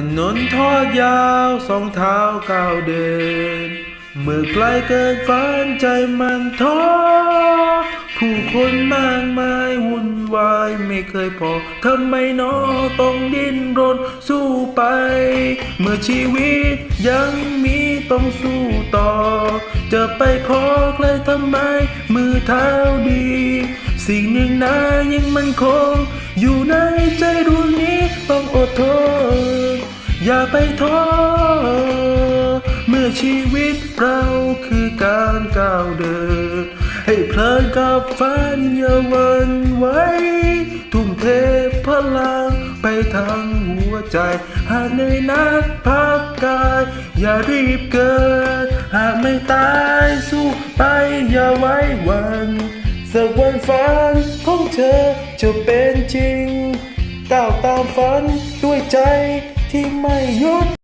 ถนนทอดยาวสองเท้าก้าวเดิน เมื่อไกลเกินฝันใจมันท้อ ผู้คนมากมายวุ่นวายไม่เคยพอ ทำไมนอต้องดิ้นรนสู้ไป เมื่อชีวิตยังมีต้องสู้ต่อ จะไปขอใครทำไม มือเท้าดี สิ่งหนึ่งนะยังมันคง อยู่ในใจดวงนี้ต้องอดทน อย่าไปท้อเมื่อชีวิตเราคือการก้าวเดิน ให้เพลินกับฝันอย่าวันไว้ ทุ่มเทพลังไปทั้งหัวใจ หากในนักพักกาย อย่ารีบเกิน หากไม่ตายสู้ไปอย่าไว้วันสักวันฝันของเธอจะเป็นจริงก้าวตามฝันด้วยใจ ที่ไม่หยุด